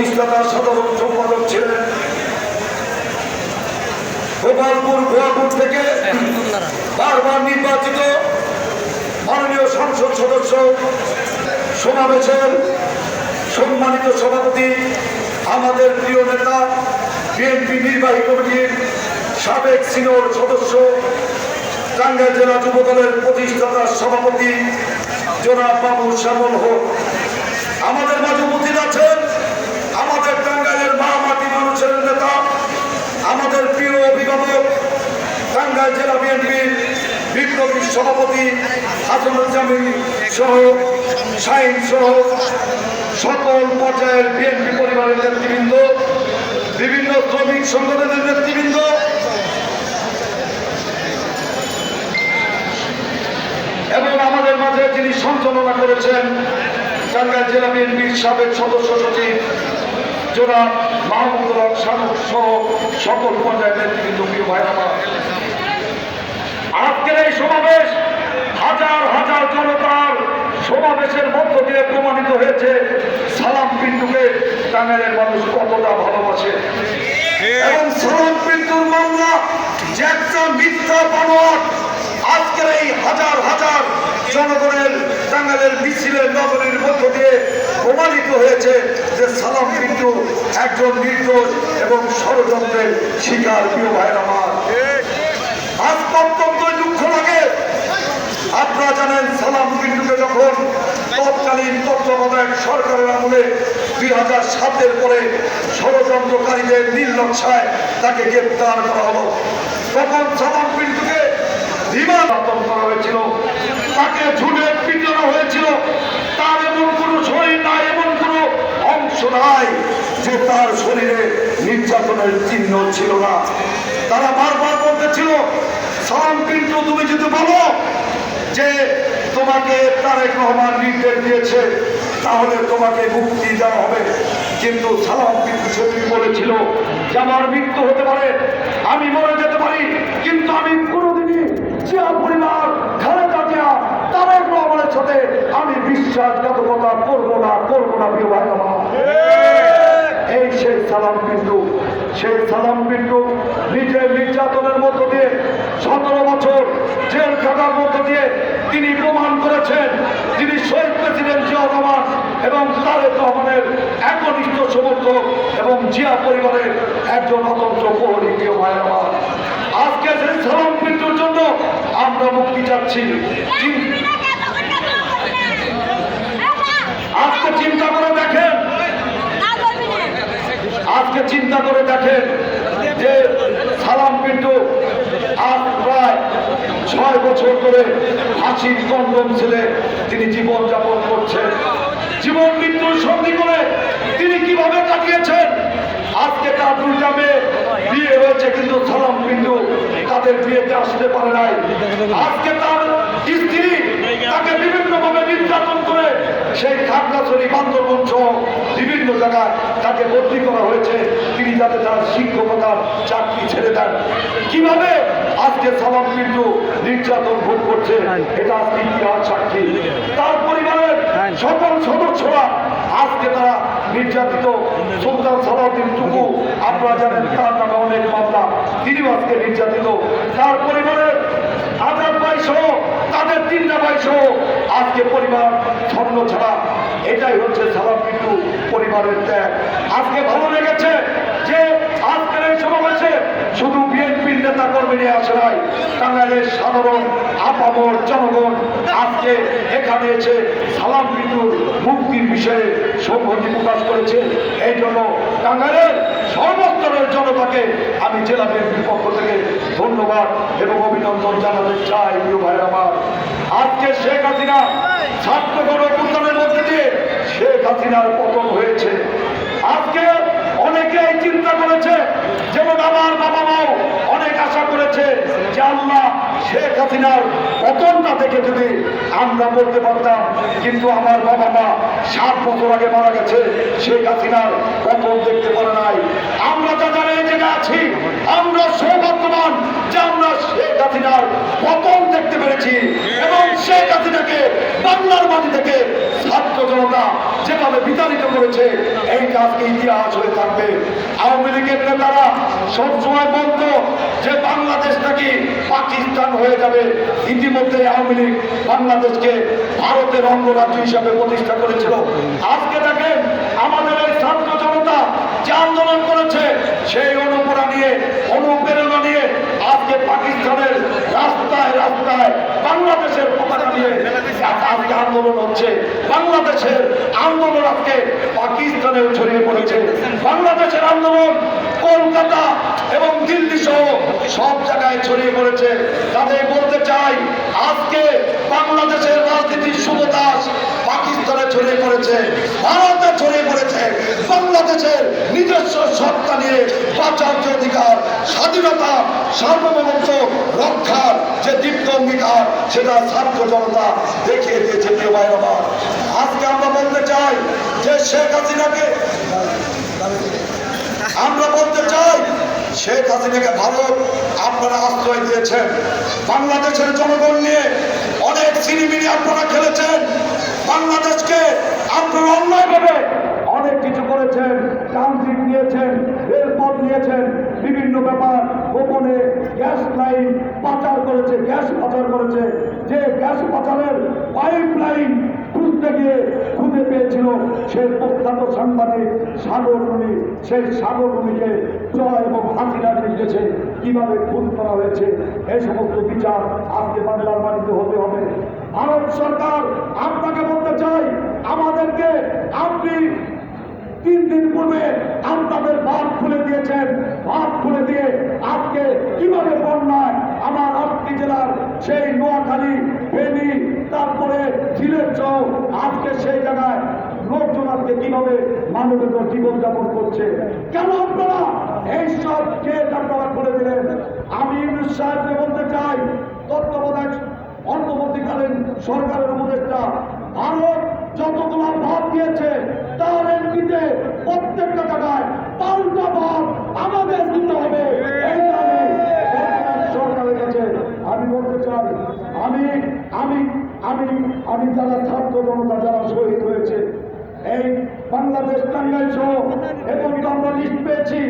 প্রতিষ্ঠাতা সাধারণ সম্পাদক ছিলেন গোপালপুর গোয়াপুর থেকে বারবার নির্বাচিত মাননীয় সংসদ সদস্য সমাবেশের সম্মানিত সভাপতি, আমাদের প্রিয় নেতা, বিএনপি নির্বাহী কমিটির সাবেক সিনিয়র সদস্য, টাঙ্গাইল জেলা যুব দলের প্রতিষ্ঠাতা সভাপতি জনাব বাবু শ্যামল হোক। আমাদের মাঝে উপস্থিত আছেন আমাদের টাঙ্গাইলের মা মাটি মানুষের নেতা আমাদের প্রিয় অভিভাবক টাঙ্গাইল জেলা বিএনপির বিপ্লবী সভাপতি হাসানুজ্জামিন সহ সাইন সহ সকল পর্যায়ের বিএনপি পরিবারের নেতৃবৃন্দ, বিভিন্ন শ্রমিক সংগঠনের নেতৃবৃন্দ, এবং আমাদের মাঝে যিনি সঞ্চালনা করেছেন টাঙ্গাইল জেলা বিএনপির সাবেক সদস্য সচিব জনাব মাহমুদুল হক শানুক সহ সকল পর্যায়ের নেতৃবৃন্দ, প্রিয় ভাই আজকের এই সমাবেশ হাজার হাজার জনতার সমাবেশের মধ্য দিয়ে প্রমাণিত হয়েছে। সালাম পিন্টুকে টাঙ্গাইলের মানুষ কতটা ভালোবাসে। এবং সালাম পিন্টুর মামলা যে একটা মিথ্যা বানোয়াট আজকের এই হাজার হাজার জনগণের টাঙ্গাইলের মিছিলের নগরীর মধ্য দিয়ে প্রমাণিত হয়েছে যে সালাম পিন্টু একজন নির্দোষ এবং ষড়যন্ত্রের শিকার প্রিয় ভাইয়ের আমার। আজ অত্যন্ত দুঃখ লাগে। আপনারা জানেন সালাম পিন্টুকে যখন তৎকালীন তত্ত্বাবধায়ক সরকারের আমলে দুই হাজার সাতের পরে ষড়যন্ত্রকারীদের নির্লক্ষায় তাকে গ্রেপ্তার করা হলো। তখন সালাম পিন্টুকে বিমান আতন করা হয়েছিল। তাকে ঝুলে পিটানো হয়েছিল। তার এমন কোনো শরীর নাই, এমন কোনো অংশ নাই যে তার শরীরে নির্যাতনের চিহ্ন ছিল না। তারা বারবার বলতেছিল, সালাম পিন্টু, তুমি যদি বলো যে তোমাকে তারেক রহমান নির্দেশ দিয়েছে, তাহলে তোমাকে মুক্তি দেওয়া হবে। কিন্তু সালাম পিন্টু সেদিন বলেছিল, যে আমার মৃত্যু হতে পারে, আমি মরে যেতে পারি, কিন্তু আমি কোনোদিনই জিয়া পরিবার খালেদা জিয়া তারেক রহমানের সাথে আমি বিশ্বাসঘাতকতা করব না করব না প্রিয় ভাই আমার। এই সেই সালাম বিন্দু সেই সালাম বিন্দু নিজের নির্যাতনের মধ্য দিয়ে সতেরো বছর জেল খাটার মধ্য দিয়ে তিনি প্রমাণ করেছেন তিনি শহীদ প্রেসিডেন্ট জিয়া রহমান এবং তারেক রহমানের একনিষ্ঠ সমর্থক এবং জিয়া পরিবারের একজন অতন্ত্র প্রহরী প্রিয় ভাই আমার। আজকে সেই সালাম বিন্দুর জন্য আমরা মুক্তি চাচ্ছি। আজকে চিন্তা করে দেখেন। আজকে চিন্তা করে দেখেন যে সালাম পিন্টু আজ প্রায় ছয় বছর ধরে হাসির কন্ডম ছেলে তিনি জীবন যাপন করছেন। জীবন মৃত্যুর সন্ধি করে তিনি কীভাবে কাটিয়েছেন? আজকে তার দুইটা মেয়ে বিয়ে হয়েছে কিন্তু সালাম পিন্টু তাদের বিয়েতে আসতে পারে নাই। আজকে তার স্ত্রী তাকে বিভিন্নভাবে নির্যাতন করে সেই খাগড়াছড়ি বান্দরবন সহ বিভিন্ন জায়গায় তাকে ভর্তি করা হয়েছে। তিনি যাতে তার শিক্ষকতার চাকরি ছেড়ে দেন। কীভাবে আজকে সালাম কিন্তু নির্যাতন ভোগ করছে এটা আজকে ইতিহাস সাক্ষী। তার পরিবারের সকল সদস্যরা আজকে তারা নির্যাতিত সুলতান সালাউদ্দিন টুকু, আপনারা জানেন তার নামে অনেক মামলা, তিনিও আজকে নির্যাতিত। তার পরিবারের আজাদ ভাই সহ তাদের তিনটা ভাই সহ আজকে পরিবার ছন্ন ছাড়া। এটাই হচ্ছে সালাম কিন্তু পরিবারের ত্যাগ। আজকে ভালো লেগেছে যে আজকের এই সমাবেশে শুধু বিএনপির নেতা কর্মী নিয়ে আসে নাই টাঙ্গাইলের সাধারণ আপামর জনগণ আজকে এখানে এসে সালাম বিন্দুর মুক্তির বিষয়ে সংহতি প্রকাশ করেছে। এই জন্য টাঙ্গাইলের সর্বস্তরের জনতাকে আমি জেলা বিএনপির পক্ষ থেকে ধন্যবাদ এবং অভিনন্দন জানাতে চাই, প্রিয় ভাই আমার। আজকে শেখ হাসিনা ছাত্র গণঅভ্যুত্থানের মধ্যে দিয়ে শেখ হাসিনার পতন হয়েছে। আজকে অনেকেই চিন্তা করেছে, যেমন আমার বাবা মাও অনেক আশা করেছে যে আল্লাহ শেখ হাসিনার পতনটা থেকে যদি আমরা বলতে পারতাম, কিন্তু আমার বাবা মা সাত বছর আগে মারা গেছে, শেখ হাসিনার পতন দেখতে পারে নাই। আমরা যারা এই জায়গায় আছি, আমরা সৌভাগ্যবান যে আমরা শেখ হাসিনার পতন দেখতে পেরেছি। এবং শেখ হাসিনাকে বাংলার মাটি থেকে ছাত্র জনতা যেভাবে বিতাড়িত করেছে এইটা আজকে ইতিহাস হয়ে থাকবে? আওয়ামী লীগের নেতারা সবসময় বলতো যে বাংলাদেশ নাকি পাকিস্তান হয়ে যাবে। ইতিমধ্যে আওয়ামী লীগ বাংলাদেশকে ভারতের অঙ্গরাজ্য হিসাবে প্রতিষ্ঠা করেছিল। আজকে দেখেন আমাদের এই ছাত্র জনতা যে আন্দোলন করেছে, সেই অনুপ্রেরণা নিয়ে অনুপ্রেরণা নিয়ে আজকে পাকিস্তানের রাস্তায় রাস্তায় বাংলাদেশের পতাকা নিয়ে আজকে আন্দোলন হচ্ছে। বাংলাদেশের আন্দোলন আজকে পাকিস্তানেও ছড়িয়ে পড়েছে। বাংলাদেশের আন্দোলন কলকাতা এবং দিল্লি সহ সব জায়গায় ছড়িয়ে পড়েছে। তাদের বলতে চাই আজকে বাংলাদেশের রাজনীতির শুভদাস পাকিস্তানে ছড়িয়ে পড়েছে ভারতে ছড়িয়ে পড়েছে বাংলাদেশের নিজস্ব সত্তা নিয়ে বাঁচার যে অধিকার স্বাধীনতা সার্বভৌমত্ব রক্ষার যে দীপ্ত অঙ্গীকার সেটা ছাত্র জনতা দেখিয়ে দিয়েছে প্রিয় ভাই আজকে আমরা বলতে চাই যে শেখ হাসিনাকে আমরা বলতে চাই শেখ হাসিনাকে ভারত আপনারা আশ্রয় দিয়েছেন। বাংলাদেশের জনগণ নিয়ে অনেক সিনেমিনি আপনারা খেলেছেন। বাংলাদেশকে আপনারা অন্যায়ভাবে অনেক কিছু করেছেন। ট্রানজিট নিয়েছেন, রেলপথ নিয়েছেন, বিভিন্ন ব্যাপার, গোপনে গ্যাস লাইন পাচার করেছে, গ্যাস পাচার করেছে। যে গ্যাস পাচারের পাইপ লাইন খুঁজতে গিয়ে খুঁজে পেয়েছিল সেই প্রখ্যাত সাংবাদিক সাগর রুনি সেই সাগর রুনিকে জয় এবং হাসিনার নির্দেশে কীভাবে খুন করা হয়েছে এই সমস্ত বিচার আজকে বাংলার বাড়িতে হতে হবে। ভারত সরকার, আপনাকে বলতে চাই, আমাদেরকে আপনি তিন দিন পূর্বে আপনাদের বাদ খুলে দিয়েছেন। বাদ খুলে দিয়ে আজকে কীভাবে বন্যায় আমার আটটি জেলার সেই নোয়াখালী, ফেনী, তারপরে সিলেট সহ আজকে সেই জায়গায় লোকজন আজকে কীভাবে মানবিক জীবনযাপন করছে? কেন আপনারা এইসব কেস আপনারা করে দিলেন? আমি সাহেবকে বলতে চাই, তত্ত্বাবধায়ক, অন্তর্বর্তীকালীন সরকারের উপদেষ্টা, ভারত যতগুলো ভাব দিয়েছে, তার এমপিতে প্রত্যেকটা জায়গায় পাল্টা ভাব আমাদের দিতে হবে। সরকারের কাছে আমি বলতে চাই, আমি আমি আমি আমি যারা ছাত্র জনতা, যারা শহীদ হয়েছে এই বাংলাদেশ টাঙ্গাইল সহ এবং আমরা লিস্ট পেয়েছি,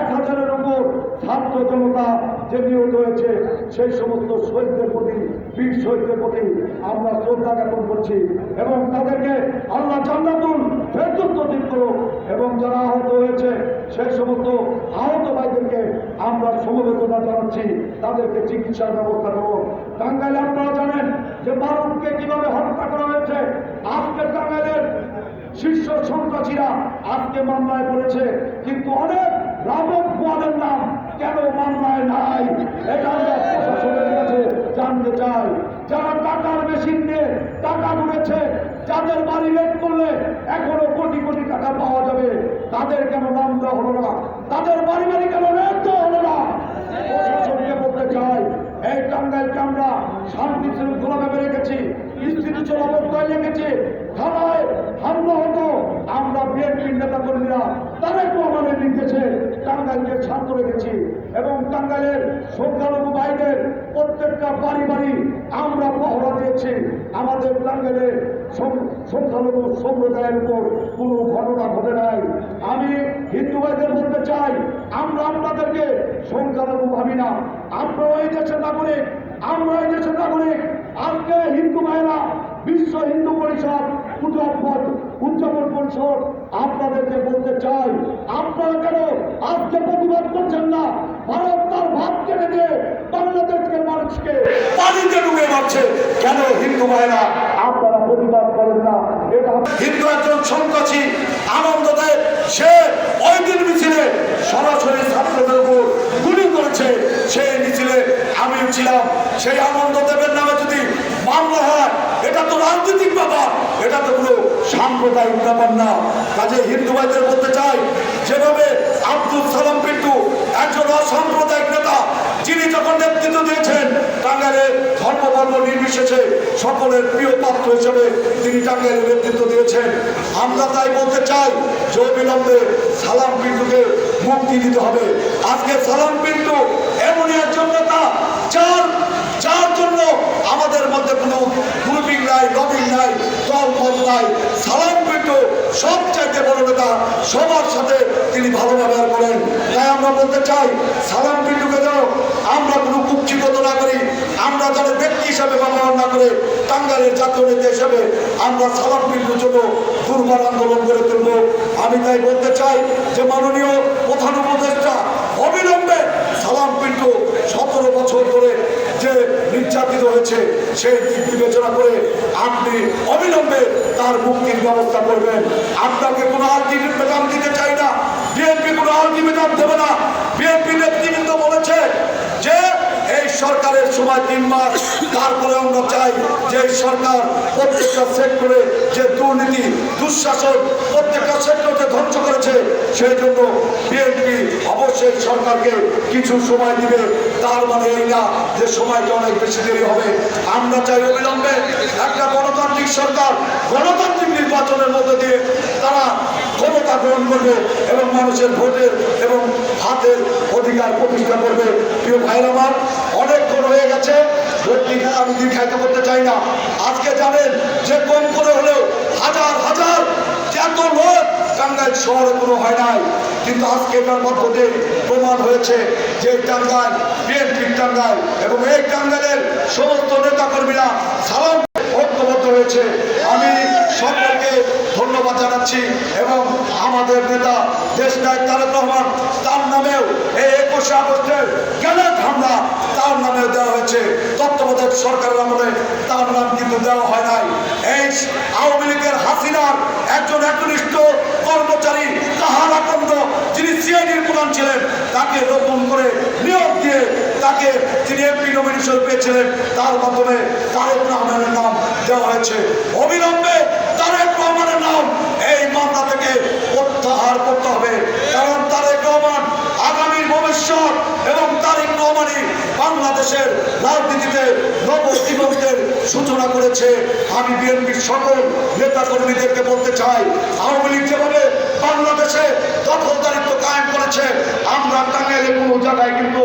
এক হাজারের উপর ছাত্র জনতা যে নিহত হয়েছে, সেই সমস্ত শহীদদের প্রতি, বীর শহীদদের প্রতি আমরা শ্রদ্ধা জ্ঞাপন করছি এবং তাদেরকে আল্লাহ জান্নাতুল ফেরদৌস নসিব করুক এবং যারা আহত হয়েছে, সেই সমস্ত আহত ভাইদেরকে আমরা সমবেদনা জানাচ্ছি, তাদেরকে চিকিৎসার ব্যবস্থা করুন টাঙ্গাইলে আপনারা জানেন যে মারুফকে কীভাবে হত্যা করা হয়েছে, আজকে শীর্ষ সন্ত্রাসীরা আজকে মামলায় পড়েছে, কিন্তু অনেক রাবক গোয়ালের নাম কেন মামলায় নাই? এটা আমরা প্রশাসনের কাছে জানতে চাই। যারা টাকার মেশিন নিয়ে টাকা গুনেছে, যাদের বাড়ি রেট করলে এখনও কোটি কোটি টাকা পাওয়া যাবে, তাদের কেন নাম দেওয়া হলো না? তাদের বাড়ি বাড়ি কেন রেট দেওয়া হলো না? প্রশাসনকে বলতে চাই, এই টাঙ্গাইলকে আমরা শান্তি শৃঙ্খলা ভাবে রেখেছি। স্থিতিশীল অবস্থায় রেখেছি থানায় হামলা হতো। আমরা বিএনপির নেতা কর্মীরা তাদের প্রমাণের নির্দেশে টাঙ্গাইলকে শান্ত রেখেছি এবং টাঙ্গাইলের সংখ্যালঘু ভাইদের প্রত্যেকটা বাড়ি বাড়ি আমরা পহরা দিয়েছি। আমাদের টাঙ্গাইলে সং- সংখ্যালঘু সম্প্রদায়ের উপর কোনো ঘটনা ঘটে নাই। আমি হিন্দু ভাইদের বলতে চাই, আমরা আপনাদেরকে সংখ্যালঘু ভাবি না। আমরা এই দেশের নাগরিক আমরা এই দেশের নাগরিক। আজকে হিন্দু ভাইরা বিশ্ব হিন্দু পরিষদ উদযাপন উদযাপন পরিষদ আপনাদেরকে বলতে চাই, আপনারা কেন আজকে প্রতিবাদ করছেন না? ভারত তার ভাব কেটে দিয়ে বাংলাদেশকে মানুষকে পানিতে ডুবে মারছে। কেন হিন্দু ভাইরা আপনারা প্রতিবাদ করেন না? এটা হিন্দু একজন সন্ত্রাসী আনন্দ দেয় সে ওই দিন মিছিলে সরাসরি ছাত্রদের উপর গুলি করেছে। সেই মিছিলে ছিলাম, সেই আনন্দ দেবের নামে যদি মামলা হয়, এটা তো রাজনৈতিক ব্যাপার, এটা তো কোনো সাম্প্রদায়িক ব্যাপার না। কাজে হিন্দু ভাইদের বলতে চাই, যেভাবে আব্দুল সালাম পিন্টু একজন অসাম্প্রদায়িক নেতা, যিনি যখন নেতৃত্ব দিয়েছেন, টাঙ্গাইলে ধর্ম বর্ণ নির্বিশেষে সকলের প্রিয় পাত্র হিসেবে তিনি টাঙ্গাইলে নেতৃত্ব দিয়েছেন। আমরা তাই বলতে চাই যে অবিলম্বে সালাম পিন্টুকে মুক্তি দিতে হবে। আজকে সালাম পিন্টু এমনই একজন নেতা যার যার জন্য আমাদের মধ্যে কোনো গ্রুপিং নাই লবিং নাই দল নাই, সালাম পিন্টু সব চাইতে বড় নেতা সবার সাথে তিনি ভালো ব্যবহার করেন। তাই আমরা বলতে চাই, সালাম পিন্টুকে যেন আমরা কোনো কুক্ষিগত না করি আমরা যেন ব্যক্তি হিসাবে ব্যবহার না করে টাঙ্গাইলের জাতীয় নেতা হিসাবে আমরা সালাম পিন্টুর জন্য দুর্বার আন্দোলন করে তুলব। আমি তাই বলতে চাই যে মাননীয় প্রধান উপদেষ্টা সতেরো বছর ধরে যে নির্যাতিত হয়েছে, সেই দিক বিবেচনা করে আপনি অবিলম্বে তার মুক্তির ব্যবস্থা করবেন। আপনাকে কোনো আলটিমেটাম দিতে চাই না। বিএনপি কোনো আলটিমেটাম দেবে না। বিএনপি নেতৃবৃন্দ বলেছে যে এই সরকারের সময় তিন মাস, তারপরে আমরা চাই যে সরকার প্রত্যেকটা সেক্টরে যে দুর্নীতি, দুঃশাসন প্রত্যেকটা সেক্টরকে ধ্বংস করেছে, সেই জন্য বিএনপি অবশ্যই সরকারকে কিছু সময় দিবে। তার মানে এই না যে সময়টা অনেক বেশি দেরি হবে। আমরা চাই অবিলম্বে একটা গণতান্ত্রিক সরকার, গণতান্ত্রিক নির্বাচনের মধ্যে দিয়ে তারা ক্ষমতা গ্রহণ করবে এবং মানুষের ভোটের এবং হাতের অধিকার প্রতিষ্ঠা করবে। প্রিয় ভাইরা আমার অনেকক্ষণ হয়ে গেছে আমি দীর্ঘায়িত করতে চাই না। আজকে জানেন যে কম করে হলেও হাজার হাজার এত লোক টাঙ্গাইল শহরে কোনো হয় নাই। কিন্তু আজকে এটার মধ্য দিয়ে প্রমাণ হয়েছে যে টাঙ্গাইল বিএনপির টাঙ্গাইল এবং এই টাঙ্গাইলের সমস্ত নেতাকর্মীরা সালাম ঐক্যবদ্ধ হয়েছে। আমি সকলকে জানাচ্ছি এবং আমাদের নেতা দেশ নায়ক তারেক রহমান, তার নামেও এই একুশে আগস্টের গ্যানেট হামলা তার নামেও দেওয়া হয়েছে। তত্ত্বাবধায়ক সরকারের আমলে তার নাম কিন্তু দেওয়া হয় নাই। এই আওয়ামী লীগের হাসিনার একজন একনিষ্ঠ কর্মচারী তাহার আকন্দ, যিনি সিআইডির প্রধান ছিলেন, তাকে নতুন করে নিয়োগ দিয়ে তাকে তিনি এমপি নমিনেশন পেয়েছিলেন। তার মাধ্যমে তারেক রহমানের নাম দেওয়া হয়েছে। অবিলম্বে তারেক রহমানের নাম এই মামলা থেকে প্রত্যাহার করতে হবে। কারণ তারেক রহমান আগামী ভবিষ্যৎ এবং তারেক রহমানই বাংলাদেশের রাজনীতিতে নব দিগন্তের সূচনা করেছে। আমি বিএনপির সকল নেতা কর্মীদেরকে বলতে চাই, আওয়ামী লীগ যেভাবে বাংলাদেশে দখলদারিত্ব কায়েম করেছে, আমরা টাঙ্গাইলে কোনো জায়গায় কিন্তু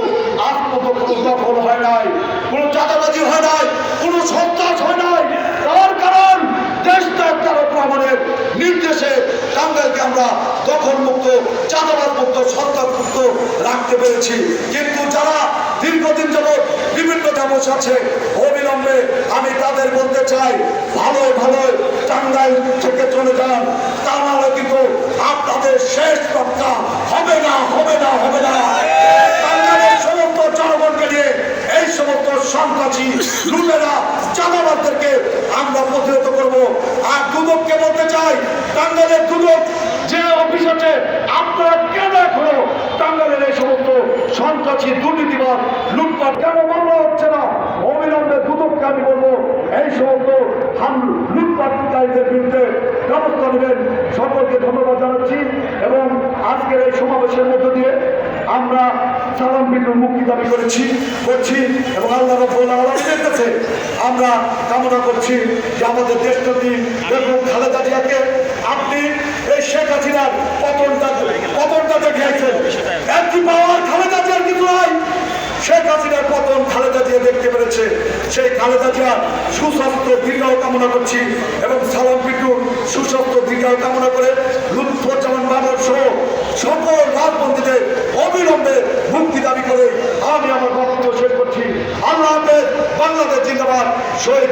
পর্যন্ত কোনো দখল হয় নাই, কোনো চাঁদাবাজি হয় নাই, কোনো সন্ত্রাস হয় নাই। তার কারণ দেশত্যাগ তারক রহমানের নির্দেশে টাঙ্গাইলকে আমরা দখল মুক্ত চাঁদাবাদ মুক্ত সন্ত্রাস মুক্ত রাখতে পেরেছি। কিন্তু যারা দীর্ঘদিন যাবৎ বিভিন্ন চামচ আছে, অবিলম্বে আমি তাদের বলতে চাই ভালো ভালো টাঙ্গাইল থেকে চলে যান। তা নাহলে কিন্তু আপনাদের শেষ রক্ষা হবে না হবে না হবে না। সমস্ত জনগণকে নিয়ে সমস্ত সন্ত্রাসী লুটেরা চাঁদাবাদদেরকে আমরা প্রতিহত করব। আর দুদককে বলতে চাই? টাঙ্গাইলের দুদক, যে অফিস আছে, আপনারা কেন এখনও টাঙ্গাইলের এই সমস্ত সন্ত্রাসী দুর্নীতিবাদ লুটপাট কেন মামলা হচ্ছে না? অবিলম্বে দুদককে আমি বলব, এই সমস্ত লুটপাটকারীদের বিরুদ্ধে ব্যবস্থা নেবেন। সকলকে ধন্যবাদ জানাচ্ছি এবং আজকের এই সমাবেশের মধ্য দিয়ে আমরা সালাম বিন্দুর মুক্তি দাবি করেছি, করছি এবং আল্লাহ রব্বুল আলমীর কাছে আমরা কামনা করছি যে আমাদের দেশটি বেগম খালেদা জিয়াকে আপনি এই শেখ হাসিনার পতনটা পতনটা দেখিয়েছেন। একটি পাওয়ার খালেদা জিয়ার কিছু নাই। শেখ হাসিনার পতন খালেদা জিয়া দেখতে পেরেছে। সেই খালেদা জিয়ার সুস্বাস্থ্য দীর্ঘাও কামনা করছি এবং সালাম পিটুর সুস্বাস্থ্য দীর্ঘাও কামনা করে লুৎফুজ্জামান বাবর সহ সকল রাজবন্দীদের অবিলম্বে মুক্তি দাবি করে আমি আমার বক্তব্য শেষ করছি। আল্লাহ বাংলাদেশ জিন্দাবাদ। শহীদ